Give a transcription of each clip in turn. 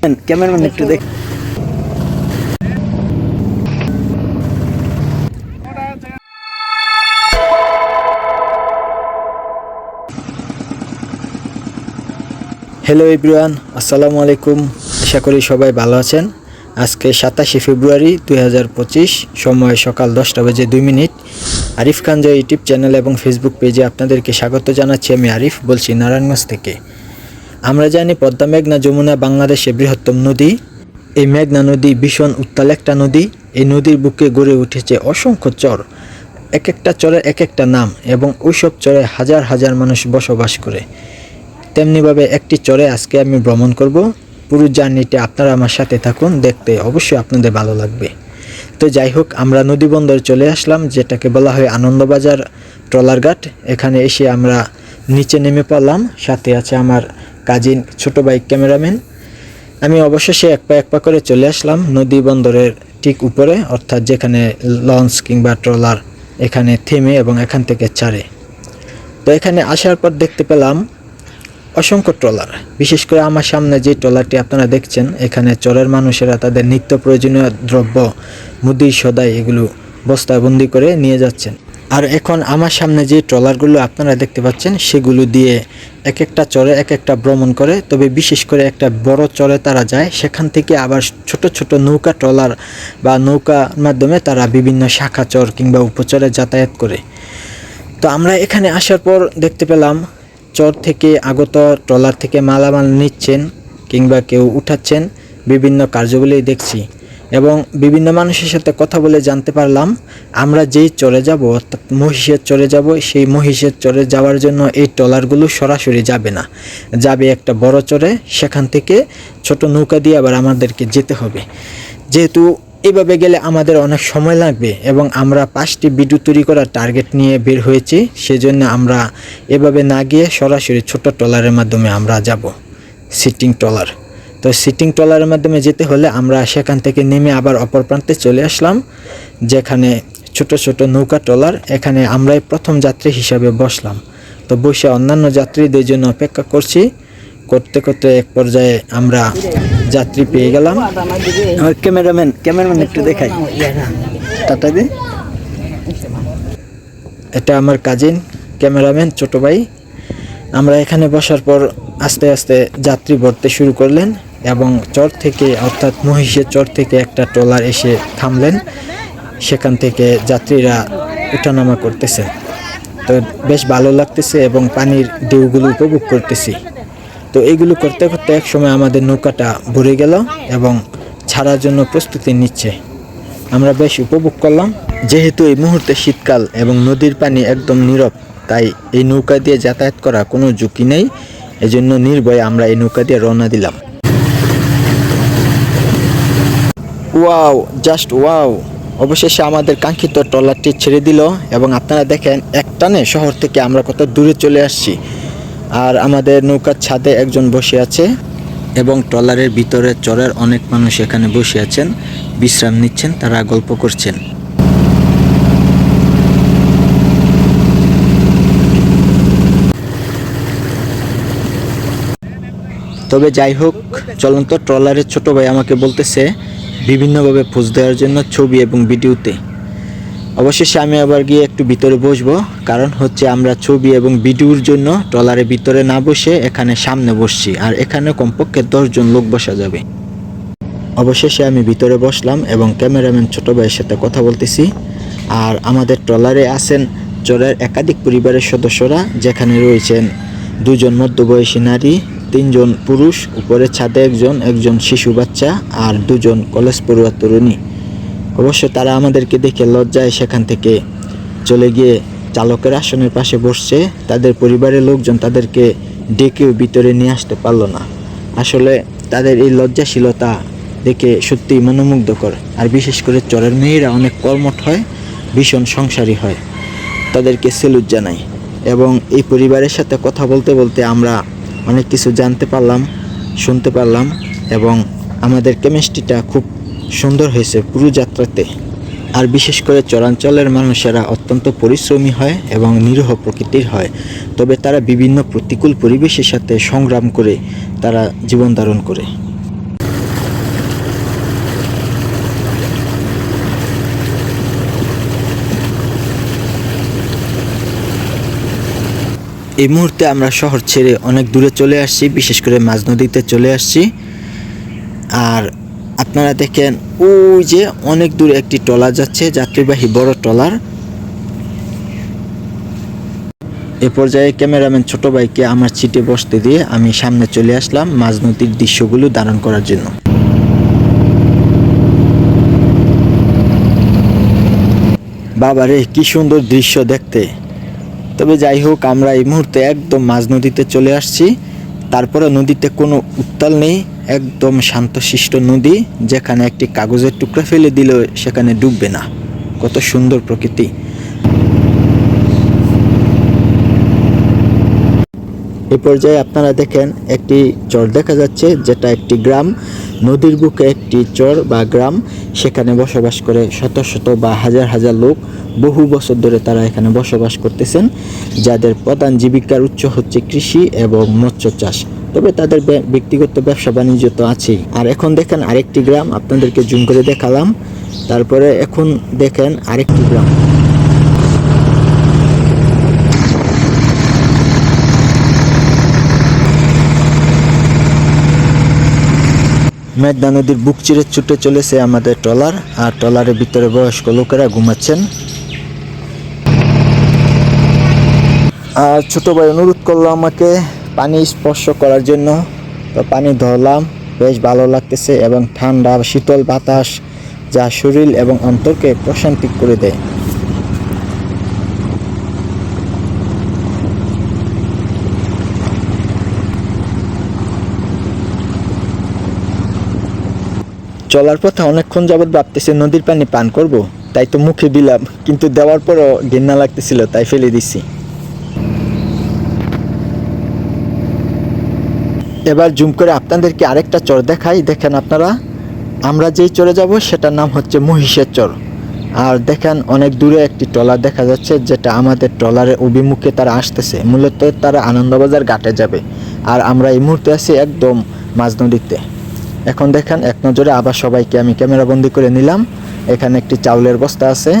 Cameraman একটু দেখ hello everyone আসসালামু আলাইকুম। আশা করি সবাই ভালো আছেন। আজকে সাতাশে ফেব্রুয়ারি দুই হাজার পঁচিশ সময় সকাল দশটা বাজে দুই minute. Arif Khan Joy YouTube channel এবং ফেসবুক পেজে আপনাদেরকে স্বাগত জানাচ্ছি আমি আরিফ বলছি নারায়ণগঞ্জ থেকে। আমরা জানি পদ্মা মেঘনা যমুনা বাংলাদেশের বৃহত্তম নদী। এই মেঘনা নদী ভীষণ উত্তাল একটা নদী। এই নদীর বুকে গড়ে উঠেছে অসংখ্য চর। এক একটা চরের এক একটা নাম এবং ওইসব চরে হাজার হাজার মানুষ বসবাস করে। তেমনিভাবে একটি চরে আজকে আমি ভ্রমণ করব। পুরো জার্নিতে আপনারা আমার সাথে থাকুন, দেখতে অবশ্যই আপনাদের ভালো লাগবে। তো যাই হোক, আমরা নদী বন্দর চলে আসলাম, যেটাকে বলা হয় আনন্দবাজার ট্রলারঘাট এখানে এসে আমরা নিচে নেমে পড়লাম। সাথে আছে আমার কাজিন ছোট বাইক ক্যামেরাম্যান। আমি অবশেষে এক পা এক পা করে চলে আসলাম নদী বন্দরের ঠিক উপরে, অর্থাৎ যেখানে লঞ্চ কিংবা ট্রলার এখানে থেমে এবং এখান থেকে ছাড়ে। তো এখানে আসার পর দেখতে পেলাম অসংখ্য ট্রলার। বিশেষ করে আমার সামনে যে ট্রলারটি আপনারা দেখছেন, এখানে চরের মানুষেরা তাদের নিত্য প্রয়োজনীয় দ্রব্য, মুদি, সদাই এগুলো বস্তাবন্দি করে নিয়ে যাচ্ছেন। আর এখন আমার সামনে যে ট্রলারগুলো আপনারা দেখতে পাচ্ছেন, সেগুলো দিয়ে এক একটা চরে এক একটা ভ্রমণ করে, তবে বিশেষ করে একটা বড় চরে তারা যায়, সেখান থেকে আবার ছোট ছোট নৌকা, ট্রলার বা নৌকার মাধ্যমে তারা বিভিন্ন শাখা, চর কিংবা উপচরে যাতায়াত করে। তো আমরা এখানে আসার পর দেখতে পেলাম, চর থেকে আগত ট্রলার থেকে মালামাল নিচ্ছেন কিংবা কেউ উঠাচ্ছেন, বিভিন্ন কার্যগুলি দেখছি। এবং বিভিন্ন মানুষের সাথে কথা বলে জানতে পারলাম, আমরা যেই চরে যাব, অর্থাৎ মহিষের চরে যাব, সেই মহিষের চরে যাওয়ার জন্য এই ট্রলারগুলো সরাসরি যাবে না। যাবে একটা বড় চরে সেখান থেকে ছোট নৌকা দিয়ে আবার আমাদেরকে যেতে হবে। যেহেতু এভাবে গেলে আমাদের অনেক সময় লাগবে এবং আমরা পাঁচটি ভিডিও তৈরি করার টার্গেট নিয়ে বের হয়েছি, সেজন্য আমরা এভাবে না গিয়ে সরাসরি ছোট ট্রলারের মাধ্যমে আমরা যাব সিটিং ট্রলার। তো সিটিং ট্রলারের মাধ্যমে যেতে হলে আমরা সেখান থেকে নেমে আবার অপর প্রান্তে চলে আসলাম যেখানে ছোট ছোট নৌকা ট্রলার এখানে আমরাই প্রথম যাত্রী হিসাবে বসলাম। তো বসে অন্যান্য যাত্রীদের জন্য অপেক্ষা করছি। করতে করতে এক পর্যায়ে আমরা যাত্রী পেয়ে গেলাম। আমার ক্যামেরাম্যান ক্যামেরাম্যান একটু দেখাই। টাটা দি। এটা আমার কাজিন ক্যামেরাম্যান ছোট ভাই। আমরা এখানে বসার পর আস্তে আস্তে যাত্রী ভরতে শুরু করলেন। এবং চর থেকে, অর্থাৎ মহিষের চর থেকে একটা ট্রলার এসে থামলেন। সেখান থেকে যাত্রীরা উঠানামা করতেছে। তো বেশ ভালো লাগতেছে এবং পানির ঢেউগুলো উপভোগ করতেছি। তো এইগুলো করতে করতে এক সময় আমাদের নৌকাটা ভরে গেল এবং ছাড়ার জন্য প্রস্তুতি নিচ্ছে। আমরা বেশ উপভোগ করলাম। যেহেতু এই মুহূর্তে শীতকাল এবং নদীর পানি একদম নীরব, তাই এই নৌকা দিয়ে যাতায়াত করা কোনো ঝুঁকি নেই। এজন্য নির্ভয়ে আমরা এই নৌকা দিয়ে রওনা দিলাম। Wow, just wow. অবশেষে আমাদের কাঙ্ক্ষিত ট্রলারটি ছেড়ে দিল এবং আপনারা দেখেন একটানে শহর থেকে আমরা কত দূরে চলে আসছি। আর আমাদের নৌকার ছাদে একজন বসে আছে এবং ট্রলারের ভিতরে চরের অনেক মানুষ এখানে বসে আছেন, বিশ্রাম নিচ্ছেন, তারা গল্প করছেন। তবে যাই হোক, চলন্ত ট্রলারের ছোট ভাই আমাকে বলতেছে বিভিন্নভাবে পোজ দেওয়ার জন্য ছবি এবং ভিডিওতে। অবশেষে আমি আবার গিয়ে একটু ভিতরে বসবো, কারণ হচ্ছে আমরা ছবি এবং ভিডিওর জন্য ট্রলারের ভিতরে না বসে এখানে সামনে বসছি, আর এখানে কমপক্ষে দশজন লোক বসা যাবে। অবশেষে আমি ভিতরে বসলাম এবং ক্যামেরাম্যান ছোট ভাইয়ের সাথে কথা বলতেছি, আর আমাদের ট্রলারে আছেন চরের একাধিক পরিবারের সদস্যরা, যেখানে রয়েছেন দুজন মধ্যবয়সী নারী তিনজন পুরুষ উপরে ছাদে একজন একজন শিশু বাচ্চা আর দুজন কলেজ পড়ুয়া তরুণী। অবশ্য তারা আমাদেরকে দেখে লজ্জায় সেখান থেকে চলে গিয়ে চালকের আসনের পাশে বসছে। তাদের পরিবারের লোকজন তাদেরকে ডেকেও ভিতরে নিয়ে আসতে পারল না। আসলে তাদের এই লজ্জাশীলতা দেখে সত্যিই মনোমুগ্ধকর। আর বিশেষ করে চরের মেয়েরা অনেক কর্মঠ হয়, ভীষণ সংসারী হয়। তাদেরকে সেলুট জানাই। এবং এই পরিবারের সাথে কথা বলতে বলতে আমরা অনেক কিছু জানতে পারলাম, শুনতে পারলাম এবং আমাদের কেমিস্ট্রিটা খুব সুন্দর হয়েছে পুরো যাত্রাতে। আর বিশেষ করে চরাঞ্চলের মানুষেরা অত্যন্ত পরিশ্রমী হয় এবং নিরহ প্রকৃতির হয়। তবে তারা বিভিন্ন প্রতিকূল পরিবেশের সাথে সংগ্রাম করে তারা জীবন ধারণ করে। এই মুহূর্তে আমরা শহর ছেড়ে অনেক দূরে চলে আসছি, বিশেষ করে মাঝ নদীতে চলে আসছি। আর আপনারা দেখেন, ওই যে অনেক দূরে একটি ট্রলার যাচ্ছে, যাত্রীবাহী বড় ট্রলার এ পর্যায়ে ক্যামেরাম্যান ছোট ভাইকে আমার সিটে বসতে দিয়ে আমি সামনে চলে আসলাম মাঝ নদীর দৃশ্যগুলো ধারণ করার জন্য। বাবারে, কি সুন্দর দৃশ্য দেখতে। তবে যাই হোক, আমরা এই মুহূর্তে একদম মাঝ নদীতে চলে আসছি। তারপরে নদীতে কোনো উত্তাল নেই, একদম শান্তশিষ্ট নদী, যেখানে একটি কাগজের টুকরা ফেলে দিলেও সেখানে ডুববে না। কত সুন্দর প্রকৃতি। এ পর্যায়ে আপনারা দেখেন, একটি চর দেখা যাচ্ছে, যেটা একটি গ্রাম। নদীর বুকে একটি চর বা গ্রাম। সেখানে বসবাস করে শত শত বা হাজার হাজার লোক বহু বছর ধরে তারা এখানে বসবাস করতেছেন, যাদের প্রধান জীবিকার উচ্চ হচ্ছে কৃষি এবং মৎস্য চাষ। তবে তাদের ব্যক্তিগত ব্যবসা বাণিজ্য তো আছেই। আর এখন দেখেন আরেকটি গ্রাম, আপনাদেরকে জুম করে দেখালাম। তারপরে এখন দেখেন আরেকটি গ্রাম। মেঘনা নদীর বুক চিরে ছুটে চলেছে আমাদের ট্রলার, আর ট্রলারের ভিতরে বয়স্ক লোকেরা ঘুমাচ্ছেন। আর ছোট ভাই অনুরোধ করল আমাকে পানি স্পর্শ করার জন্য। তো পানি ধরলাম, বেশ ভালো লাগতেছে এবং ঠান্ডা শীতল বাতাস যা শরীর এবং অন্তরকে প্রশান্তি করে দেয়। চলার পথে অনেকক্ষণ যাবৎ ভাবতেছে নদীর পানি পান করব, তাই তো মুখে দিলাম, কিন্তু দেওয়ার পরও ঘেন্না লাগতেছিল, তাই ফেলে দিছি। এবার জুম করে আপনাদেরকে আরেকটা চর দেখাই, দেখেন আপনারা। আমরা যেই চরে যাব, সেটার নাম হচ্ছে মহিষের চর। আর দেখেন, অনেক দূরে একটি ট্রলার দেখা যাচ্ছে, যেটা আমাদের ট্রলারের অভিমুখে তারা আসতেছে। মূলত তারা আনন্দবাজার ঘাটে যাবে। আর আমরা এই মুহূর্তে আছি একদম মাঝ নদীতে এখন দেখেন, এক নজরে আবার সবাইকে আমি ক্যামেরা বন্দি করে নিলাম। এখানে একটি চাউলের বস্তা আছে,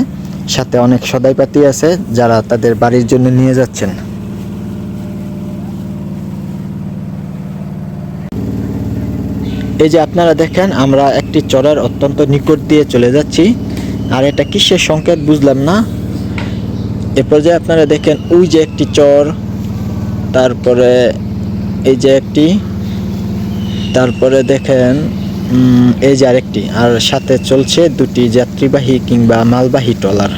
সাথে অনেক সদাইপাতি আছে, যারা তাদের বাড়ির জন্য নিয়ে যাচ্ছেন। এই যে আপনারা দেখেন, আমরা একটি চরের অত্যন্ত নিকট দিয়ে চলে যাচ্ছি। আর এটা কিসের সংকেত বুঝলাম না। এ পর্যায়ে আপনারা দেখেন, ওই যে একটি চর, তারপরে এই যে একটি তারপরে দেখেন এই যে আরেকটি, আর সাথে চলছে দুটি যাত্রীবাহী কিংবা মালবাহী ট্রলার।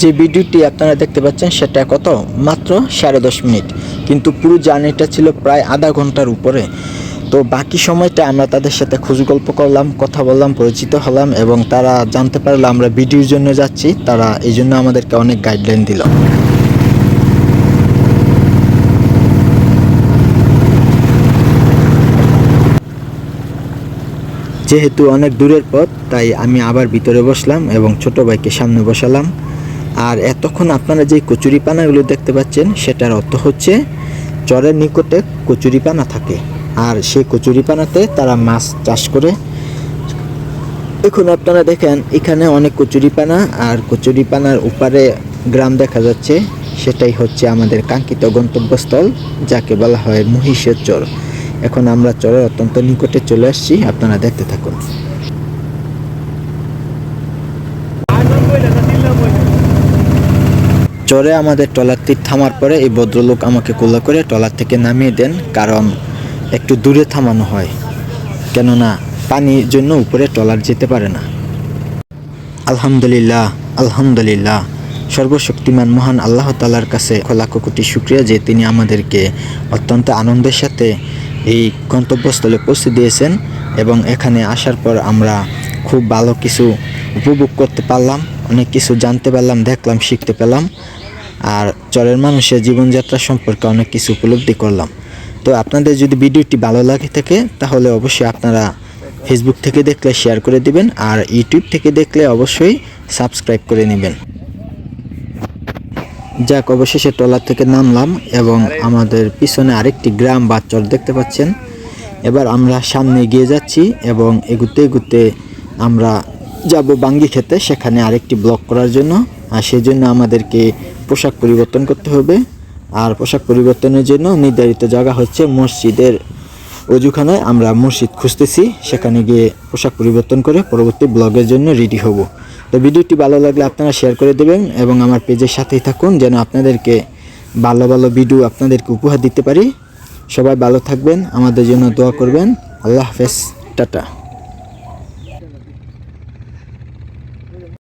যে ভিডিওটি আপনারা দেখতে পাচ্ছেন, সেটা কত? মাত্র সাড়ে দশ মিনিট। কিন্তু পুরো জার্নিটা ছিল প্রায় আধা ঘণ্টার উপরে। তো বাকি সময়টা আমরা তাদের সাথে গল্প করলাম, কথা বললাম, পরিচিত হলাম এবং তারা জানতে পারল আমরা ভিডিওর জন্য যাচ্ছি। তারা এই জন্য আমাদেরকে অনেক গাইডলাইন দিল। যেহেতু অনেক দূরের পথ, তাই আমি আবার ভিতরে বসলাম এবং ছোট ভাইকে সামনে বসালাম। আর এতক্ষণ আপনারা যে কচুরিপানাগুলো দেখতে পাচ্ছেন, সেটার অর্থ হচ্ছে, চরের নিকটে কচুরিপানা থাকে। আর সেই কচুরিপানাতে তারা মাছ চাষ করে। এখন আপনারা দেখেন, এখানে অনেক কচুরিপানা আর কচুরিপানার উপারে গ্রাম দেখা যাচ্ছে। সেটাই হচ্ছে আমাদের কাঙ্ক্ষিত গন্তব্যস্থল, যাকে বলা হয় মহিষের চর। এখন আমরা চরের অত্যন্ত নিকটে চলে আসছি, আপনারা দেখতে থাকুন। চরে আমাদের ট্রলারটি থামার পরে এই ভদ্রলোক আমাকে কোলা করে ট্রলার থেকে নামিয়ে দেন, কারণ একটু দূরে থামানো হয়, কেননা পানির জন্য উপরে ট্রলার যেতে পারে না। আলহামদুলিল্লাহ আলহামদুলিল্লাহ। সর্বশক্তিমান মহান আল্লাহ তালার কাছে লাখো কোটি শুক্রিয়া যে তিনি আমাদেরকে অত্যন্ত আনন্দের সাথে এই গন্তব্যস্থলে পৌঁছে দিয়েছেন এবং এখানে আসার পর আমরা খুব ভালো কিছু উপভোগ করতে পারলাম, অনেক কিছু জানতে পারলাম, দেখলাম, শিখতে পেলাম, আর চরের মানুষের জীবনযাত্রা সম্পর্কে অনেক কিছু উপলব্ধি করলাম। তো আপনাদের যদি ভিডিওটি ভালো লাগে থাকে, তাহলে অবশ্যই আপনারা ফেসবুক থেকে দেখলে শেয়ার করে দিবেন, আর ইউটিউব থেকে দেখলে অবশ্যই সাবস্ক্রাইব করে নেবেন। যাক, অবশেষে ট্রলার থেকে নামলাম এবং আমাদের পিছনে আরেকটি গ্রাম বা চর দেখতে পাচ্ছেন। এবার আমরা সামনে এগিয়ে যাচ্ছি এবং এগুতে এগুতে আমরা যাব বাঙ্গি খেতে, সেখানে আরেকটি ব্লক করার জন্য। আর সেই জন্য আমাদেরকে পোশাক পরিবর্তন করতে হবে। আর পোশাক পরিবর্তনের জন্য নির্ধারিত জায়গা হচ্ছে মসজিদের অজুখানায়। আমরা মসজিদ খুঁজতেছি, সেখানে গিয়ে পোশাক পরিবর্তন করে পরবর্তী ব্লগের জন্য রেডি হব। তো ভিডিওটি ভালো লাগলে আপনারা শেয়ার করে দেবেন এবং আমার পেজের সাথেই থাকুন যেন আপনাদেরকে ভালো ভালো ভিডিও আপনাদেরকে উপহার দিতে পারি। সবাই ভালো থাকবেন, আমাদের জন্য দোয়া করবেন। আল্লাহ হাফেজ, টাটা।